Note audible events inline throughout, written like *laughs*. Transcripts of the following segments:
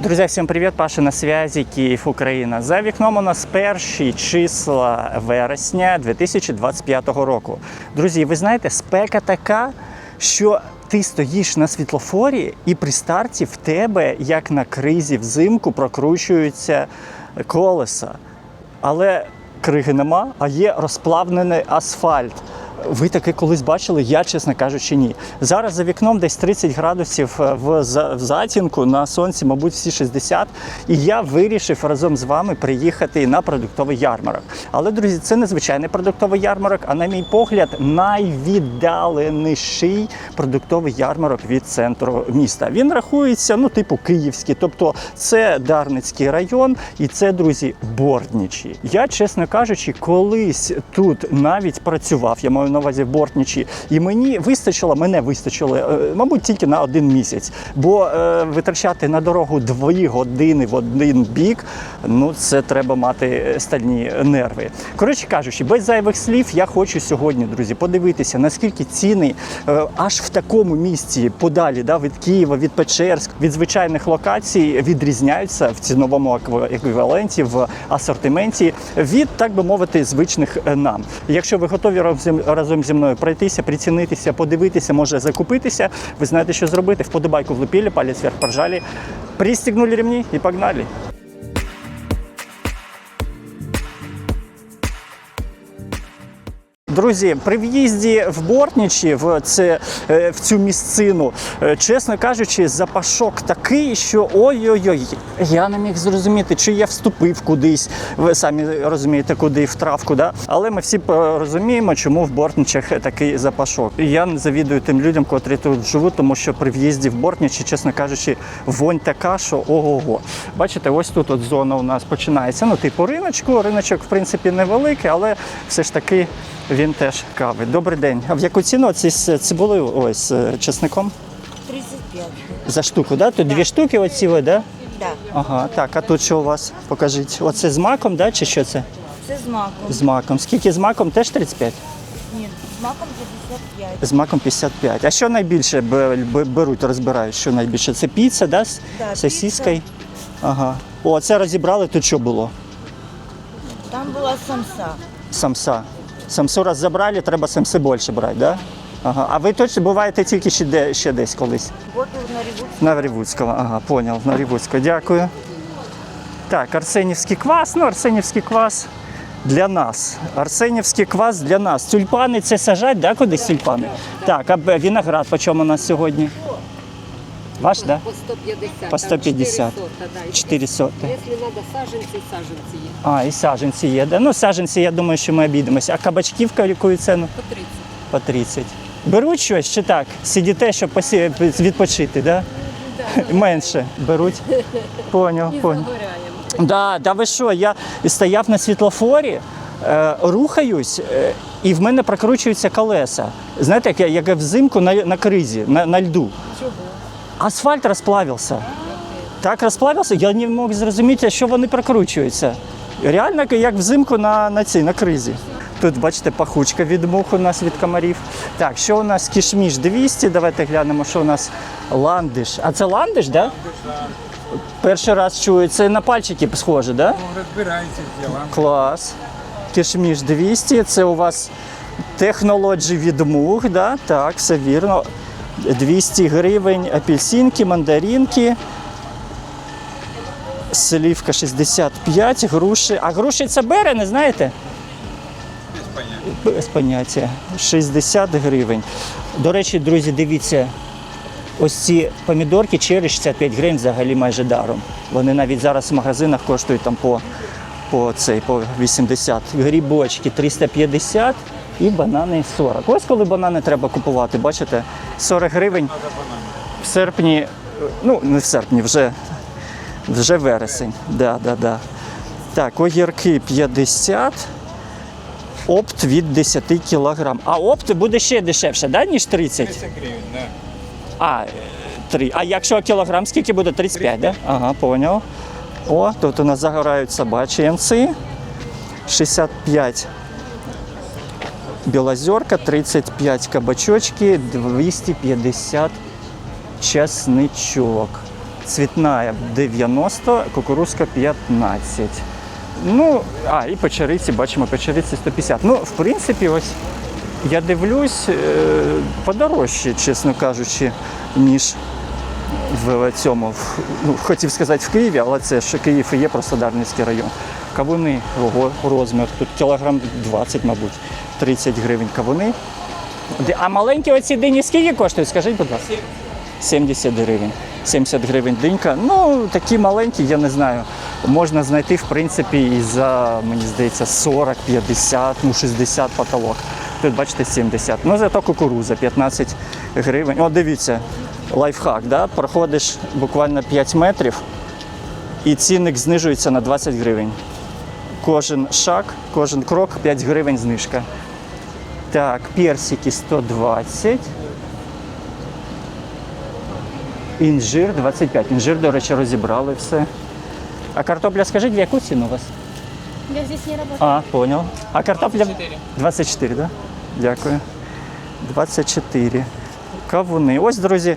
Друзья, всем привет! Паша на связи, Київ, Україна. За вікном у нас перші числа вересня 2025 року. Друзі, ви знаєте, спека така, що ти стоїш на світлофорі, і при старті в тебе, як на кризі взимку, прокручуються колеса. Але криги нема, а є розплавлений асфальт. Ви таке колись бачили? Я, чесно кажучи, ні. Зараз за вікном десь 30 градусів е, в, затінку, на сонці, мабуть, всі 60. І я вирішив разом з вами приїхати на продуктовий ярмарок. Але, друзі, це не звичайний продуктовий ярмарок, а на мій погляд, найвіддаленіший продуктовий ярмарок від центру міста. Він рахується, ну, типу, київський, тобто це Дарницький район, і це, друзі, Бортнічі. Я, чесно кажучи, колись тут навіть працював. Я маю на увазі в Бортнічі, і мені вистачило, мене вистачило, е, мабуть, тільки на один місяць. Бо е, витрачати на дорогу дві години в один бік, ну це треба мати стальні нерви. Коротше кажучи, без зайвих слів, я хочу сьогодні, друзі, подивитися, наскільки ціни е, аж в такому місці подалі, да, від Києва, від Печерськ, від звичайних локацій відрізняються в ціновому еквіваленті, в асортименті від, так би мовити, звичних е, нам. Якщо ви готові разом- зі мною пройтися, прицінитися, подивитися, може закупитися, ви знаєте, що зробити. Вподобайку влепили, палець вверх поржали, пристігнули ремні і погнали. Друзі, при в'їзді в Бортнічі, в, це, е, в цю місцину, е, чесно кажучи, запашок такий, що ой-ой-ой, я не міг зрозуміти, чи я вступив кудись. Ви самі розумієте, куди в травку. Да? Але ми всі е, розуміємо, чому в Бортнічах такий запашок. І я не завідую тим людям, котрі тут живуть, тому що при в'їзді в Бортнічі, чесно кажучи, вонь така, що ого-го. Бачите, ось тут от зона у нас починається. Ну, типу риночку. Риночок, в принципі, невеликий, але все ж таки. Він теж кави. Добрий день. А в яку ціну ці з цибулею ось з чесником? 35. За штуку, да? Тут дві штуки оці, ви, да? Да. Ага, так, а тут що у вас? Покажіть. Оце з маком, да? чи що це? Це з маком. З маком. Скільки з маком? Теж 35? Ні, з маком 55. З маком 55. А що найбільше бе- бе- беруть, розбирають? Що найбільше? Це піца, да? З Да, сосіскою? Ага. О, це розібрали, тут що було? Там була самса. Самса. Самсу раз забрали, треба самси більше брати, да? Ага. А ви точно буваєте тільки ще, де, ще десь колись? Вот на реву. На Рівуцького, ага, поняв, на Рівуцького, дякую. Так, Арсенівський квас, ну Арсенівський квас для нас. Арсенівський квас для нас. Тюльпани це сажать, да, кудись тюльпани? Так, а виноград по чому у нас сьогодні? Ваш, да? По 150. По 150. 400, да. 400. Если надо саженцы, саженцы. А, і саженці є. Да? Ну, саженці, я думаю, що ми обійдемося. А кабачків в яку ціну? По 30. По 30. Беруть щось чи так? Сидіте, щоб посі... відпочити, да? *laughs* Менше беруть. Поняв, поняв. Да, да ви що? Я стояв на світлофорі, е, рухаюсь, е, і в мене прокручуються колеса. Знаєте, як, я- як взимку на, на кризі, на, на льду. Асфальт розплавився. Так розплавився, я не мог зрозуміти, що вони прокручуються. Реально, як взимку на, на цій, на кризі. Тут, бачите, пахучка від мух у нас від комарів. Так, що у нас кішміш 200, давайте глянемо, що у нас ландиш. А це ландиш, так? Да? Перший раз чую, це на пальчики схоже, так? Да? Розбирайтесь з. Клас. Кишміш 200, це у вас технології від мух, да? так, все вірно. 200 гривень апельсинки, мандаринки. Слівка 65, груші. А груші це бере, не знаєте? Без поняття. 60 гривень. До речі, друзі, дивіться, ось ці помідорки через 65 гривень взагалі майже даром. Вони навіть зараз в магазинах коштують там по, по, цей, по 80. Грибочки 350 і банани 40. Ось коли банани треба купувати, бачите? 40 гривень в серпні, ну не в серпні, вже, вже вересень. Да, да, да. Так, огірки 50. Опт від 10 кг. А опт буде ще дешевше, да, ніж 30? 30 гривень, да. А, е, 3. А якщо кілограм, скільки буде? 35, да? Ага, поняв. О, тут у нас загорають собачі янці. 65 білозерка, 35 кабачочки, 250 чесничок. цвітна 90, кукурузка 15. Ну, а, і печериці, бачимо, печериці 150. Ну, в принципі, ось я дивлюсь, е, подорожче, чесно кажучи, ніж в цьому, ну, хотів сказати в Києві, але це ж Київ і є просто Дарницький район. Кавуни, ого, розмір, тут кілограм 20, мабуть, 30 гривень кавуни. А маленькі оці дині скільки коштують? Скажіть, будь ласка. 70 гривень. 70 гривень динька. Ну, такі маленькі, я не знаю. Можна знайти, в принципі, і за, мені здається, 40, 50, ну 60 потолок. Тут бачите 70. Ну, зато кукуруза 15 гривень. О, дивіться, лайфхак, да? проходиш буквально 5 метрів і цінник знижується на 20 гривень. Кожен шаг, кожен крок 5 гривень знижка. Так, персики 120. Інжир 25. Інжир, до речі, розібрали все. А картопля, скажіть, в яку ціну у вас? Я здесь не работаю. А, понял. А картопля? 24, да? Дякую. 24. Кавуни. Ось, друзі,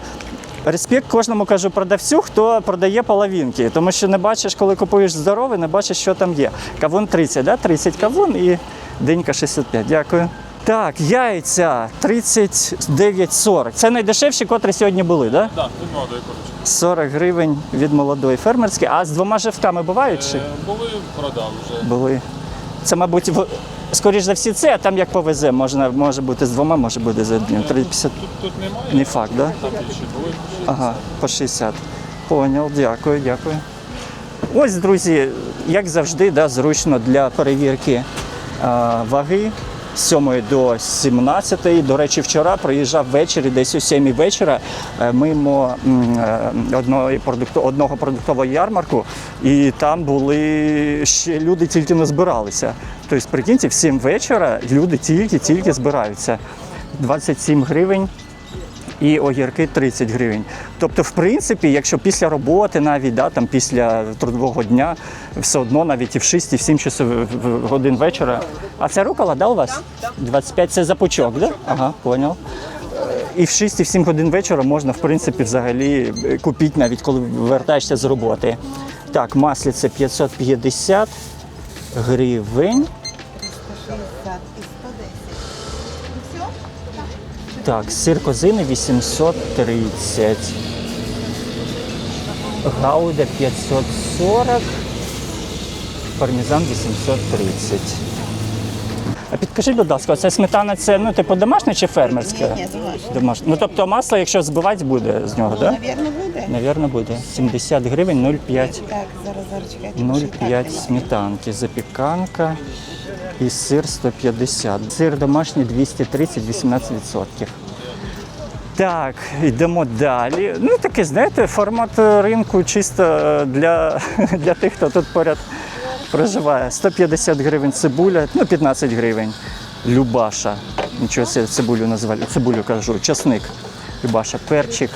респект кожному кажу продавцю, хто продає половинки. Тому що не бачиш, коли купуєш здоровий, не бачиш, що там є. Кавун 30, да? 30 кавун і денька 65. Дякую. Так, яйця 39,40. Це найдешевші, котрі сьогодні були, так? Да? Так, від молодої курочки. 40 гривень від молодої фермерської. А з двома живками бувають? Чи? Е, Були продав вже. були. Це, мабуть, в... скоріш за всі це, а там як повезе, можна, може бути з двома, може бути з одним. 350. Тут, тут немає, Не факт, да? там більше були. Ага, по 60. Поняв, дякую, дякую. Ось, друзі, як завжди, да, зручно для перевірки а, ваги з 7 до 17. До речі, вчора приїжджав ввечері, десь о 7 вечора, е, мимо е, одного продуктового ярмарку, і там були ще люди тільки не збиралися. Тобто, прикиньте, в 7 вечора люди тільки-тільки збираються. 27 гривень і огірки 30 гривень. Тобто, в принципі, якщо після роботи, навіть да, там після трудового дня, все одно навіть і в 6, і в 7 часов в- годин вечора. А це рукола, да, у вас? 25 це за пучок, да? Ага, поняв. І в 6, і в 7 годин вечора можна, в принципі, взагалі е, купити, навіть коли вертаєшся з роботи. Так, масліце 550 гривень. Так, сир козини 830. Гауда 540. Пармезан 830. А підкажіть, будь ласка, це сметана це ну, типу домашня чи фермерська? Ні, домашня. Домашня. Ну тобто масло, якщо збивати, буде з нього, так? Да? Навірно, буде. Навірно, буде. 70 гривень 0,5. Так, зараз, зараз чекайте. 0,5 сметанки, запіканка і сир 150. Сир домашній 230, 18%. Так, йдемо далі. Ну, такий, знаєте, формат ринку чисто е, для, *laughs* для тих, хто тут поряд проживає. 150 гривень цибуля, ну 15 гривень. Любаша. Нічого цибулю назвали. Цибулю кажу, часник. Любаша, перчик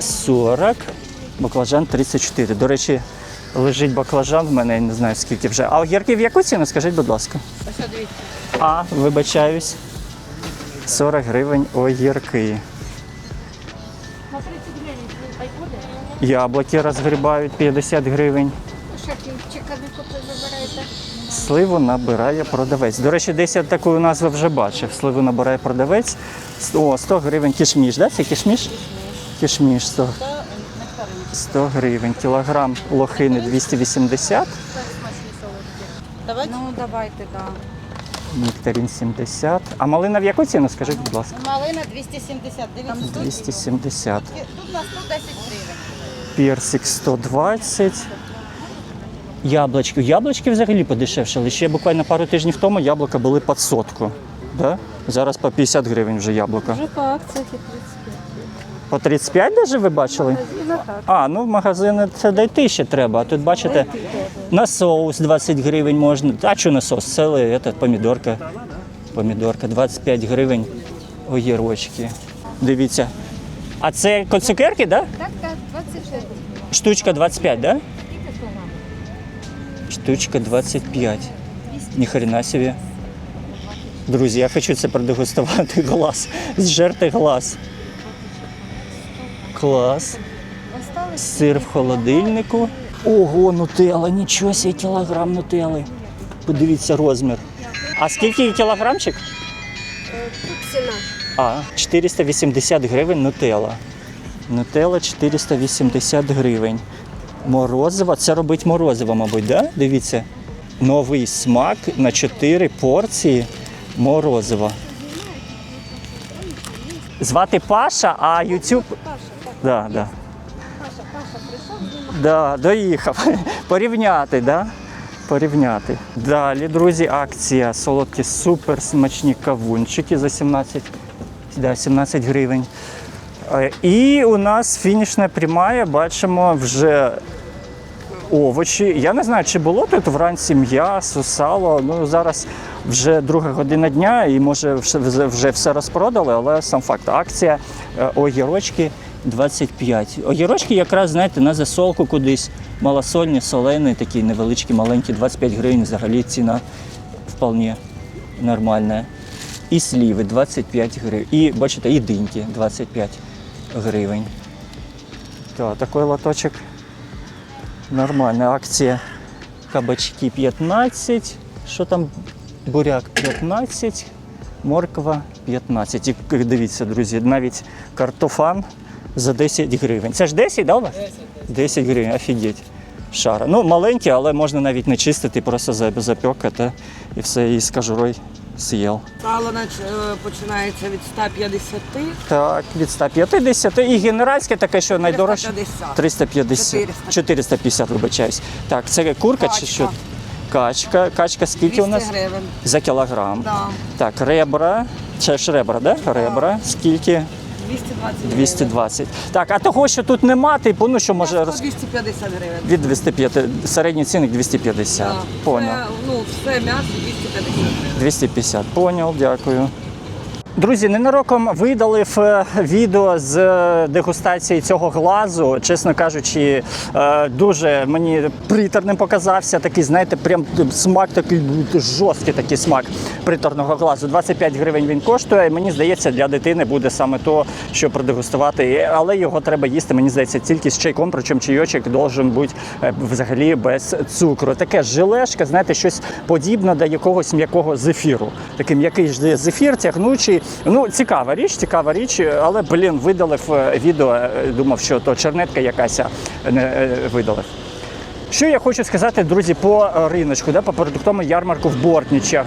40, баклажан 34. До речі, лежить баклажан в мене, я не знаю скільки вже. А огірки в яку ціну, скажіть, будь ласка. А, вибачаюсь. 40 гривень огірки. Яблуки розгрібають 50 гривень. Кінчика не купи вибираєте? Сливу набирає продавець. До речі, десь я таку назву вже бачив. Сливу набирає продавець. О, 100 гривень кішміш, да? Це кішміш? Кішміш 100. 100 гривень. Кілограм лохини 280, Ну, давайте, так. нектарин 70. А малина в яку ціну, скажіть, будь ласка? Малина 270, дивіться. 270. Тут на 110 гривень. Персик 120. Яблучки. Яблучки взагалі подешевшали. Ще буквально пару тижнів тому яблука були під сотку. Да? Зараз по 50 гривень вже яблука. Вже по акціях і 35. По 35 навіть ви бачили? А, ну в магазини це дойти ще треба. А тут бачите, на соус 20 гривень можна. А що на соус? Це це, помідорка. Помідорка 25 гривень огірочки. Дивіться. А це цукерки, так? Да? Так, так, 26. Штучка 25, да? Штучка 25. Ніхрена собі. Друзі, я хочу це продегустувати *laughs* глаз. Зжерти глаз. Клас. Сир в холодильнику. Ого, нутелла, нічого себе, кілограм нутелли. Подивіться розмір. А скільки кілограмчик? Тут ціна. А, 480 гривень нутелла. Нутелла 480 гривень. Морозиво, це робить морозиво, мабуть, да? Дивіться. Новий смак на 4 порції морозива. Звати Паша, а YouTube. Да, да. Да, доїхав. *laughs* Порівняти, да? Порівняти. Далі, друзі, акція солодкі супер смачні кавунчики за 17, да, 17 гривень. Е, І у нас фінішна прямая, бачимо вже овочі. Я не знаю, чи було тут вранці м'ясо, сало. Ну зараз вже друга година дня і може вже все розпродали, але сам факт. Акція е, огірочки 25. Огірочки якраз, знаєте, на засолку кудись. Малосольні, солені, такі невеличкі, маленькі, 25 гривень взагалі ціна вполне нормальна. І сліви 25 гривень. І бачите, і диньки 25 гривень. Так, такий лоточок Нормальна акція. Кабачки 15. Що там? Буряк 15, морква 15. І дивіться, друзі, навіть картофан за 10 гривень. Це ж 10, да, у вас? 10. 10 гривень, офігеть. Шара. Ну, маленькі, але можна навіть не чистити, просто за- запекати і все, і з кожурою з'їв. Сало е, починається від 150, Так, від 150. І генеральське таке, що найдорожче. 350. 350. 400. 450, вибачаюсь. Так, це курка чи що? Качка. Качка скільки у нас? гривень. За кілограм. Да. Так, ребра. Це ж ребра, да? Ребра. Скільки? 220 гривень. 220. Так, а того, що тут нема, типу, ну що може роз... 250 гривень. від 250. Середній цінник 250. Так. Поняв. Це, ну, все м'ясо 250 гривень. 250. Поняв, дякую. Друзі, ненароком видалив е, відео з е, дегустації цього глазу. Чесно кажучи, е, дуже мені приторним показався. Такий, знаєте, прям смак такий жорсткий такий смак приторного глазу. 25 гривень він коштує. Мені здається, для дитини буде саме то, що продегустувати. Але його треба їсти, мені здається, тільки з чайком, причому чайочок должен бути взагалі без цукру. Таке желешка, знаєте, щось подібне до якогось м'якого зефіру. Такий м'який зефір, тягнучий. Ну, цікава річ, цікава річ, але, блін, видалив е, відео, е, думав, що то чернетка якась не е, видалив. Що я хочу сказати, друзі, по риночку, да, по продуктовому ярмарку в Бортнічах.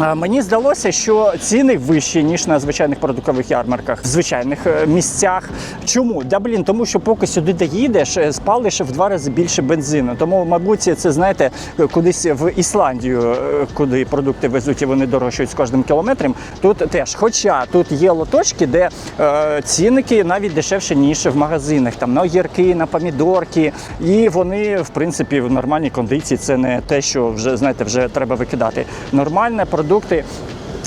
Мені здалося, що ціни вищі, ніж на звичайних продуктових ярмарках, в звичайних е, місцях. Чому? Да блін, тому що поки сюди доїдеш, е, спалиш в два рази більше бензину. Тому, мабуть, це знаєте, е, кудись в Ісландію, куди продукти везуть і вони дорожчають з кожним кілометром. Тут теж. Хоча тут є лоточки, де е, цінники навіть дешевше, ніж в магазинах. Там на огірки, на помідорки. І вони, в принципі, в нормальній кондиції. Це не те, що вже знаєте, вже треба викидати. Нормальне продукти.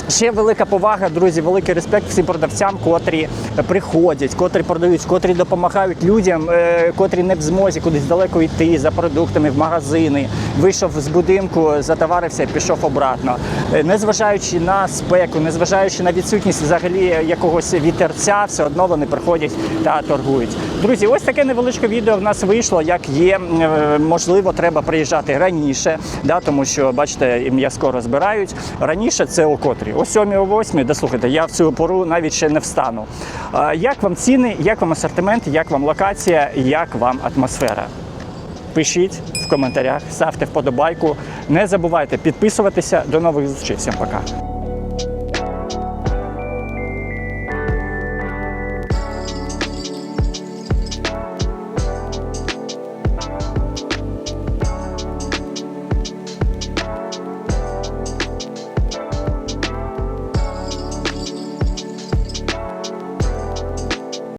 Ще велика повага, друзі, великий респект всім продавцям, котрі приходять, котрі продають, котрі допомагають людям, е, котрі не в змозі кудись далеко йти за продуктами в магазини. Вийшов з будинку, затоварився, пішов обратно. Е, Незважаючи на спеку, незважаючи на відсутність взагалі якогось вітерця, все одно вони приходять та торгують. Друзі, ось таке невеличке відео в нас вийшло. Як є, Е, можливо, треба приїжджати раніше, да, тому що бачите, м'яско розбирають. Раніше це о котрій? О 7 о 8 да слухайте, я в цю пору навіть ще не встану. Як вам ціни, як вам асортимент, як вам локація, як вам атмосфера? Пишіть в коментарях, ставте вподобайку. Не забувайте підписуватися. До нових зустрічей. Всім пока.